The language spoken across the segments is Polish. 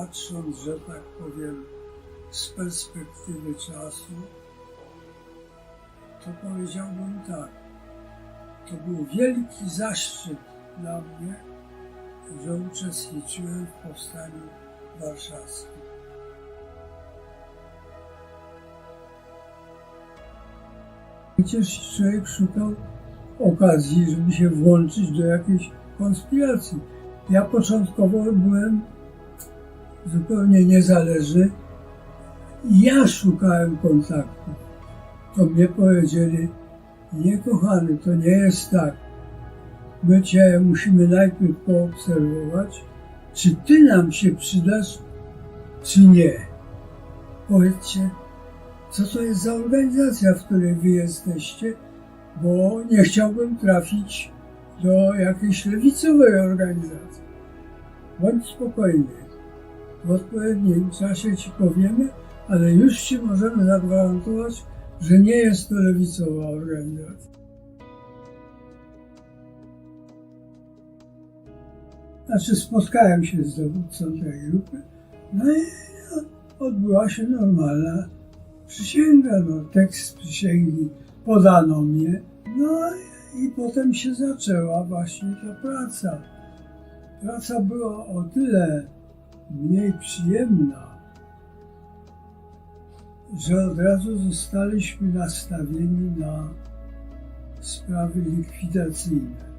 patrząc, że tak powiem, z perspektywy czasu, to powiedziałbym tak. To był wielki zaszczyt dla mnie, że uczestniczyłem w powstaniu warszawskim. Przecież człowiek szukał okazji, żeby się włączyć do jakiejś konspiracji. Ja początkowo byłem zupełnie niezależny i ja szukałem kontaktu. To mnie powiedzieli, nie kochany, to nie jest tak. My cię musimy najpierw poobserwować, czy ty nam się przydasz, czy nie. Powiedzcie, co to jest za organizacja, w której wy jesteście, bo nie chciałbym trafić do jakiejś lewicowej organizacji. Bądź spokojny. W odpowiednim czasie ci powiemy, ale już ci możemy zagwarantować, że nie jest to lewicowa organizacja. Znaczy spotkałem się z dowódcą tej grupy, no i odbyła się normalna przysięga, no, tekst przysięgi podano mnie, no i potem się zaczęła właśnie ta praca. Praca była o tyle mniej przyjemna, że od razu zostaliśmy nastawieni na sprawy likwidacyjne.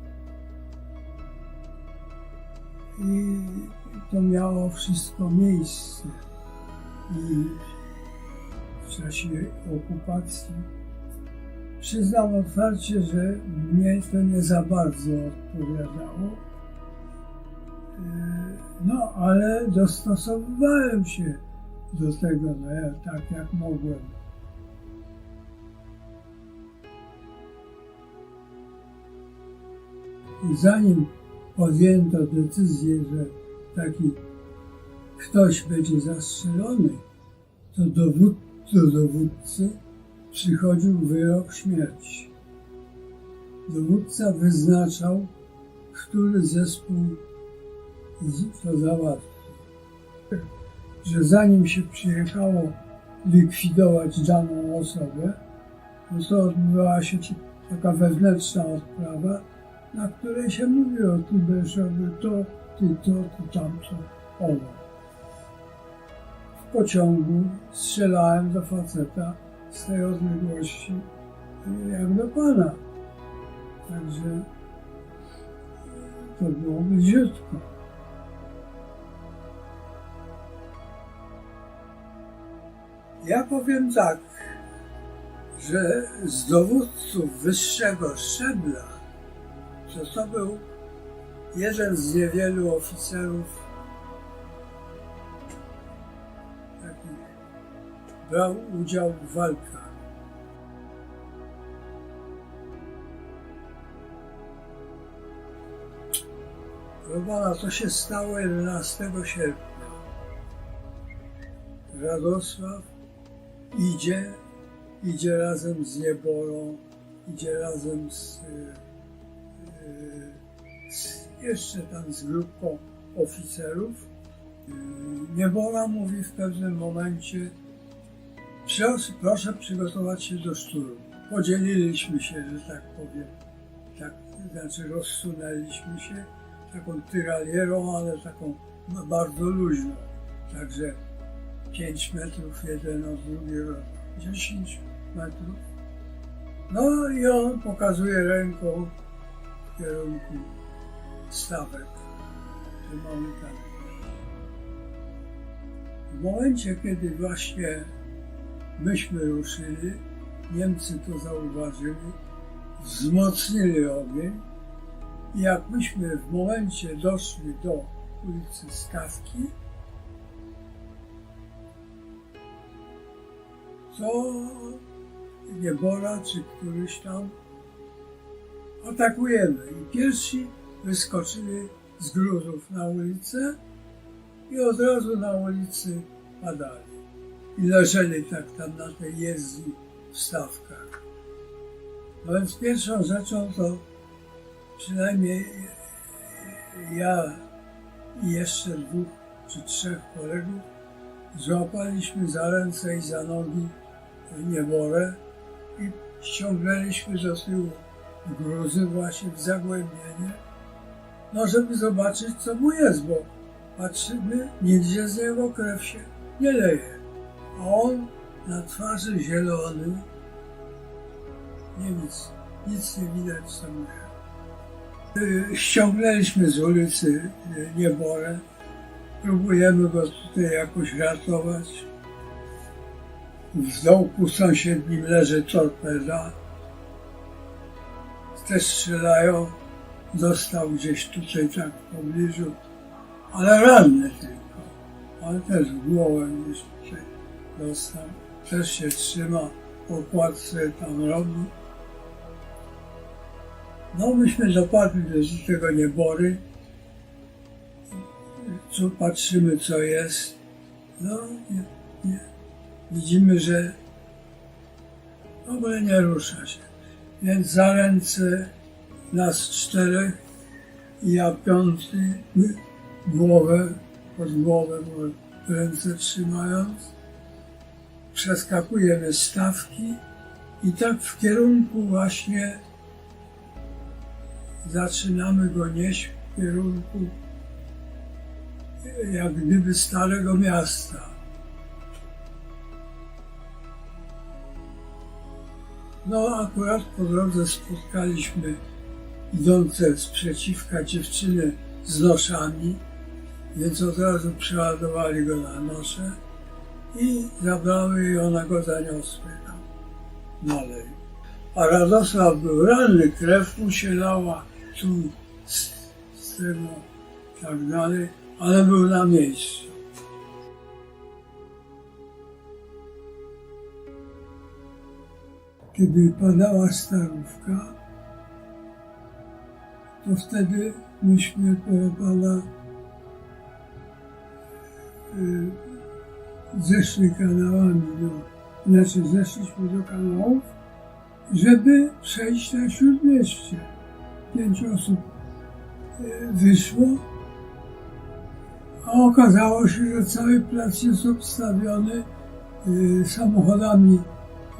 I to miało wszystko miejsce. I w czasie okupacji. Przyznam otwarcie, że mnie to nie za bardzo odpowiadało. E, No, ale dostosowywałem się do tego, no, ja, tak jak mogłem. I zanim podjęto decyzję, że taki ktoś będzie zastrzelony, to dowód, do dowódcy przychodził wyrok śmierci. Dowódca wyznaczał, który zespół to załatwi. Że zanim się przyjechało likwidować daną osobę, no to odbywała się taka wewnętrzna odprawa, na której się mówiło, będziesz robił to, ty to, ty tamto, owo w pociągu strzelałem do faceta z tej odległości jak do pana. Także to było bliziutko. Ja powiem tak, że z dowódców wyższego szczebla, że to był jeden z niewielu oficerów taki brał udział w walkach. Proszę pana, to się stało 11 sierpnia. Radosław idzie, idzie razem z Jeborą, idzie razem z, y, y, z jeszcze tam z grupą oficerów Niebora mówi w pewnym momencie, proszę, przygotować się do szturmu. Podzieliliśmy się, że tak powiem, tak, znaczy rozsunęliśmy się taką tyralierą, ale taką bardzo luźną. Także 5 metrów jeden od drugiego, 10 metrów. No i on pokazuje ręką w kierunku stawek. Tu mamy tak. W momencie, kiedy właśnie myśmy ruszyli, Niemcy to zauważyli, wzmocnili ogień i jak myśmy w momencie doszli do ulicy Skawki, to Niebora czy któryś tam atakujemy. I pierwsi wyskoczyli z gruzów na ulicę i od razu na ulicy padali. I leżeli tak tam na tej jezdni w stawkach. No więc pierwszą rzeczą to przynajmniej ja i jeszcze dwóch czy trzech kolegów, złapaliśmy za ręce i za nogi nieborę i ściągnęliśmy do tyłu gruzy właśnie w zagłębienie, no żeby zobaczyć co mu jest, bo patrzymy, nigdzie z niego krew się nie leje. A on na twarzy zielony, nie nic, nic nie widać co jest. Y, Ściągnęliśmy z ulicy y, nieborę, próbujemy go tutaj jakoś ratować. W dołku sąsiednim leży torpeda. Też strzelają. Dostał gdzieś tutaj tak w pobliżu, ale ranny tylko. Ale też głowę gdzieś tutaj dostał. Też się trzyma, okładce tam robi. No myśmy dopadli do tego niebory. Co patrzymy co jest. No nie, nie. Widzimy, że w ogóle nie rusza się. Więc za ręce nas czterech ja piąty głowę, pod głowę bo ręce trzymając. Przeskakujemy stawki i tak w kierunku właśnie zaczynamy go nieść w kierunku jak gdyby starego miasta. No akurat po drodze spotkaliśmy idące sprzeciwka dziewczyny z noszami, więc od razu przeładowali go na nosze i zabrały i ona go zaniosły tam dalej. A Radosław był ranny, krew mu się lała tu z, z tego tak dalej, ale był na miejscu. Kiedy padała starówka, to wtedy myśmy proszę pana y, zeszli kanałami do, znaczy zeszliśmy do kanałów, żeby przejść na śródmieście. Pięć osób y, wyszło, a okazało się, że cały plac jest obstawiony y, samochodami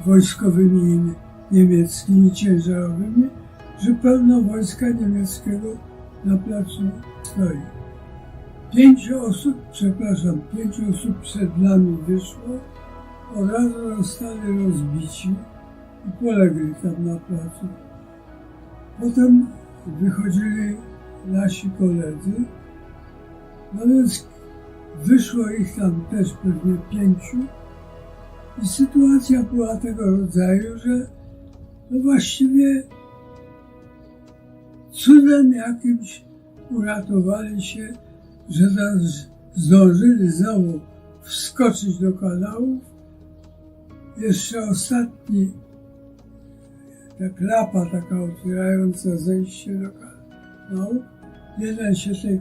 wojskowymi niemieckimi, ciężarowymi, że pełno wojska niemieckiego na placu stoi. Pięć osób, przepraszam, pięć osób przed nami wyszło, od razu zostali rozbici i polegli tam na placu. Potem wychodzili nasi koledzy, no więc wyszło ich tam też pewnie pięciu, sytuacja była tego rodzaju, że no właściwie cudem jakimś uratowali się, że zdążyli znowu wskoczyć do kanałów. Jeszcze ostatni, ta klapa taka otwierająca zejście do kanału. Jeden się tej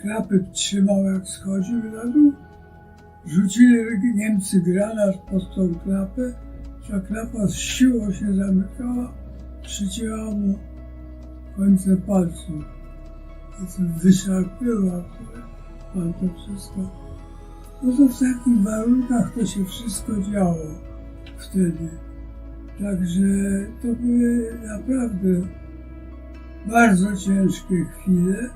klapy trzymał jak schodził na dół, Rzucili Niemcy granat pod tą klapę, ta klapa z siłą się zamykała, przycięła mu końce palców. To wyszarpyła, pan to wszystko. No to w takich warunkach to się wszystko działo wtedy. Także to były naprawdę bardzo ciężkie chwile.